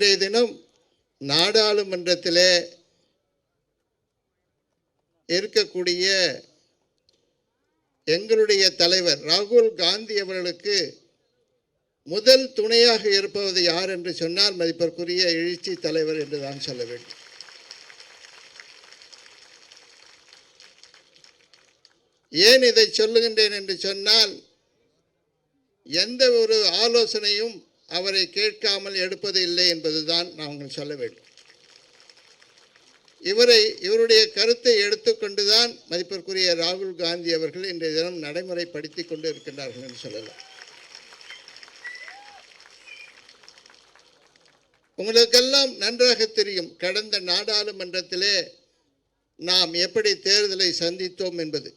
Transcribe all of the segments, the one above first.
இன்றைய தினம் நாடாளுமன்றத்திலே இருக்கக்கூடிய எங்களுடைய தலைவர் ராகுல் காந்தி அவர்களுக்கு முதல் துணையாக இருப்பது யார் என்று சொன்னால் மதிப்பிற்குரிய எழுச்சி தலைவர் என்று தான் சொல்ல வேண்டும். ஏன் இதை சொல்லுகின்றேன் என்று சொன்னால் எந்த ஒரு ஆலோசனையும் அவரை கேட்காமல் எடுப்பது இல்லை என்பதுதான் நாங்கள் சொல்ல வேண்டும். இவரை இவருடைய கருத்தை எடுத்துக்கொண்டுதான் மதிப்பிற்குரிய ராகுல் காந்தி அவர்கள் இன்றைய தினம் நடைமுறைப்படுத்தி கொண்டு இருக்கின்றார்கள் என்று சொல்லலாம். உங்களுக்கெல்லாம் நன்றாக தெரியும் கடந்த நாடாளுமன்றத்திலே நாம் எப்படி தேர்தலை சந்தித்தோம் என்பது.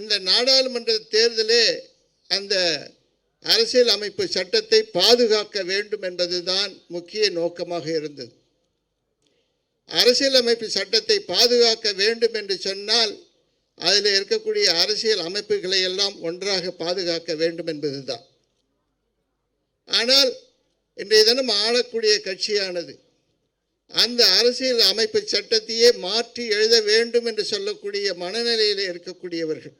இந்த நாடாளுமன்ற தேர்தலே அந்த அரசியல் அமைப்பு சட்டத்தை பாதுகாக்க வேண்டும் என்பதுதான் முக்கிய நோக்கமாக இருந்தது. அரசியல் அமைப்பு சட்டத்தை பாதுகாக்க வேண்டும் என்று சொன்னால் அதில் இருக்கக்கூடிய அரசியல் அமைப்புகளை எல்லாம் ஒன்றாக பாதுகாக்க வேண்டும் என்பதுதான். ஆனால் இன்றைய தினம் ஆளக்கூடிய கட்சியானது அந்த அரசியல் அமைப்பு சட்டத்தையே மாற்றி எழுத வேண்டும் என்று சொல்லக்கூடிய மனநிலையில் இருக்கக்கூடியவர்கள்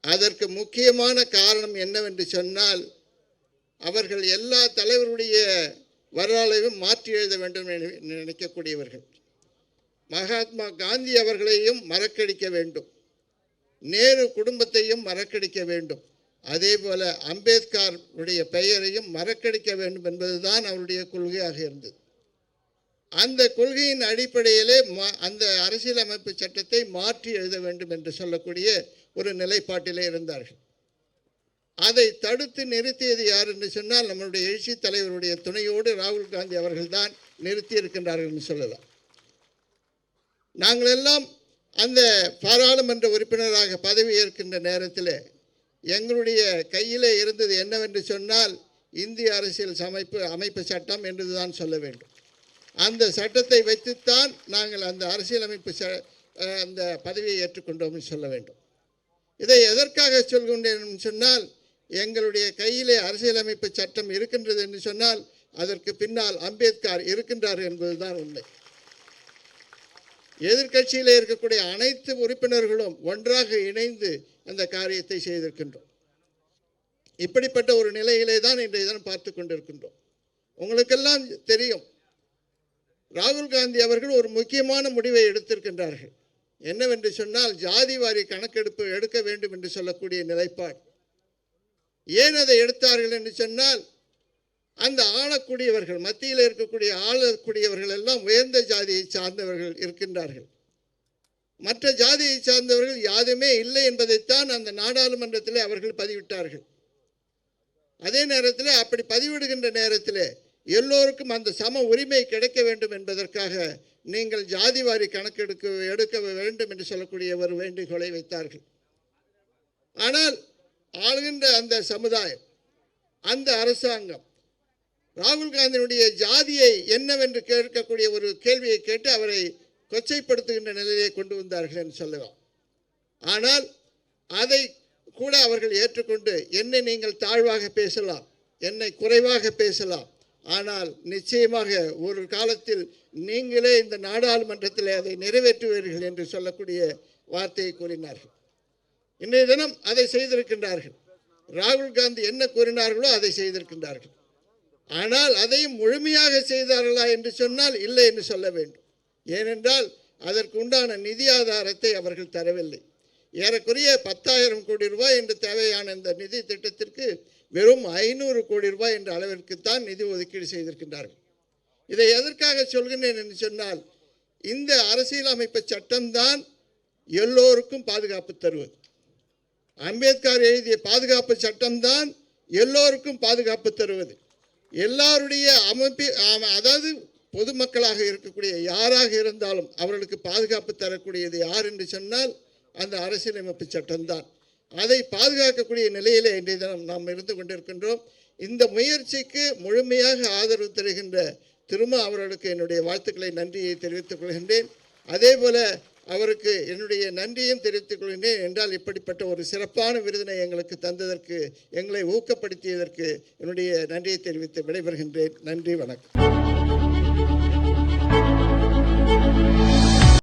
அதற்கு முக்கியமான காரணம் என்னவென்று சொன்னால் அவர்கள் எல்லா தலைவருடைய வரலாறையும் மாற்றி எழுத வேண்டும் என நினைக்கக்கூடியவர்கள். மகாத்மா காந்தி அவர்களையும் மறக்கடிக்க வேண்டும். நேரு குடும்பத்தையும் மறக்கடிக்க வேண்டும். அதே போல அம்பேத்கர் பெயரையும் மறக்கடிக்க வேண்டும் என்பதுதான் அவருடைய கொள்கையாக இருந்தது. அந்த கொள்கையின் அடிப்படையிலே மா- அந்த அரசியலமைப்பு சட்டத்தை மாற்றி எழுத வேண்டும் என்று சொல்லக்கூடிய ஒரு நிலைப்பாட்டிலே இருந்தார்கள். அதை தடுத்து நிறுத்தியது யார் என்று சொன்னால் நம்மளுடைய எழுச்சி தலைவருடைய துணையோடு ராகுல் காந்தி அவர்கள்தான் நிறுத்தி இருக்கின்றார்கள் என்று சொல்லலாம். நாங்கள் எல்லாம் அந்த பாராளுமன்ற உறுப்பினராக பதவி ஏற்கின்ற நேரத்தில் எங்களுடைய கையிலே இருந்தது என்னவென்று சொன்னால் இந்திய அரசியல் அமைப்பு அமைப்பு சட்டம் என்று தான் சொல்ல வேண்டும். அந்த சட்டத்தை வைத்துத்தான் நாங்கள் அந்த அரசியலமைப்பு ச அந்த பதவியை ஏற்றுக்கொண்டோம்னு சொல்ல வேண்டும். இதை எதற்காக சொல்கின்றேன் என்று சொன்னால் எங்களுடைய கையிலே அரசியலமைப்பு சட்டம் இருக்கின்றது என்று சொன்னால் அதற்கு பின்னால் அம்பேத்கர் இருக்கின்றார் என்பதுதான் உண்மை. எதிர்கட்சியில் இருக்கக்கூடிய அனைத்து உறுப்பினர்களும் ஒன்றாக இணைந்து அந்த காரியத்தை செய்திருக்கின்றோம். இப்படிப்பட்ட ஒரு நிலையிலே தான் இன்றைய தினம் பார்த்து கொண்டிருக்கின்றோம். உங்களுக்கெல்லாம் தெரியும் ராகுல் காந்தி அவர்கள் ஒரு முக்கியமான முடிவை எடுத்திருக்கின்றார்கள். என்னவென்று சொன்னால் ஜாதி வாரி கணக்கெடுப்பு எடுக்க வேண்டும் என்று சொல்லக்கூடிய நிலைப்பாடு. ஏன் அதை எடுத்தார்கள் என்று சொன்னால் அந்த ஆளக்கூடியவர்கள் மத்தியில் இருக்கக்கூடிய ஆளக்கூடியவர்கள் எல்லாம் உயர்ந்த ஜாதியை சார்ந்தவர்கள் இருக்கின்றார்கள். மற்ற ஜாதியை சார்ந்தவர்கள் யாதுமே இல்லை என்பதைத்தான் அந்த நாடாளுமன்றத்தில் அவர்கள் பதிவிட்டார்கள். அதே நேரத்தில் அப்படி பதிவிடுகின்ற நேரத்தில் எல்லோருக்கும் அந்த சம உரிமை கிடைக்க வேண்டும் என்பதற்காக நீங்கள் ஜாதிவாரி கணக்கெடுக்க எடுக்க வேண்டும் என்று சொல்லக்கூடிய ஒரு வேண்டுகோளை வைத்தார்கள். ஆனால் ஆளுகின்ற அந்த சமுதாயம் அந்த அரசாங்கம் ராகுல் காந்தியினுடைய ஜாதியை என்னவென்று கேட்கக்கூடிய ஒரு கேள்வியை கேட்டு அவரை கொச்சைப்படுத்துகின்ற நிலையை கொண்டு வந்தார்கள் என்று சொல்லலாம். ஆனால் அதை கூட அவர்கள் ஏற்றுக்கொண்டு என்னை நீங்கள் தாழ்வாக பேசலாம் என்னை குறைவாக பேசலாம் ஆனால் நிச்சயமாக ஒரு காலத்தில் நீங்களே இந்த நாடாளுமன்றத்தில் அதை நிறைவேற்றுவீர்கள் என்று சொல்லக்கூடிய வார்த்தையை கூறினார்கள். இன்றைய தினம் அதை செய்திருக்கின்றார்கள். ராகுல் காந்தி என்ன கூறினார்களோ அதை செய்திருக்கின்றார்கள். ஆனால் அதையும் முழுமையாக செய்தார்களா என்று சொன்னால் இல்லை என்று சொல்ல வேண்டும். ஏனென்றால் அதற்கு உண்டான நிதி ஆதாரத்தை அவர்கள் தரவில்லை. ஏறக்குறைய பத்தாயிரம் கோடி ரூபாய் என்று தேவையான இந்த நிதி திட்டத்திற்கு வெறும் ஐநூறு கோடி ரூபாய் என்ற அளவிற்குத்தான் நிதி ஒதுக்கீடு செய்திருக்கின்றார்கள். இதை எதற்காக சொல்கிறேன் என்று சொன்னால் இந்த அரசியலமைப்பு சட்டம்தான் எல்லோருக்கும் பாதுகாப்பு தருவது. அம்பேத்கர் எழுதிய பாதுகாப்பு சட்டம்தான் எல்லோருக்கும் பாதுகாப்பு தருவது. எல்லாருடைய அமைப்பு அதாவது பொதுமக்களாக இருக்கக்கூடிய யாராக இருந்தாலும் அவர்களுக்கு பாதுகாப்பு தரக்கூடியது யார் என்று சொன்னால் அந்த அரசியலமைப்பு சட்டம்தான். அதை பாதுகாக்கக்கூடிய நிலையில் இன்றைய தினம் நாம் இருந்து கொண்டிருக்கின்றோம். இந்த முயற்சிக்கு முழுமையாக ஆதரவு தருகின்ற திரும அவர்களுக்கு என்னுடைய வாழ்த்துக்களை நன்றியை தெரிவித்துக் கொள்கின்றேன். அதே போல அவருக்கு என்னுடைய நன்றியும் தெரிவித்துக் கொள்கின்றேன். என்றால் இப்படிப்பட்ட ஒரு சிறப்பான விருதினை எங்களுக்கு தந்ததற்கு எங்களை ஊக்கப்படுத்தியதற்கு என்னுடைய நன்றியை தெரிவித்து விடைபெறுகின்றேன். நன்றி வணக்கம்.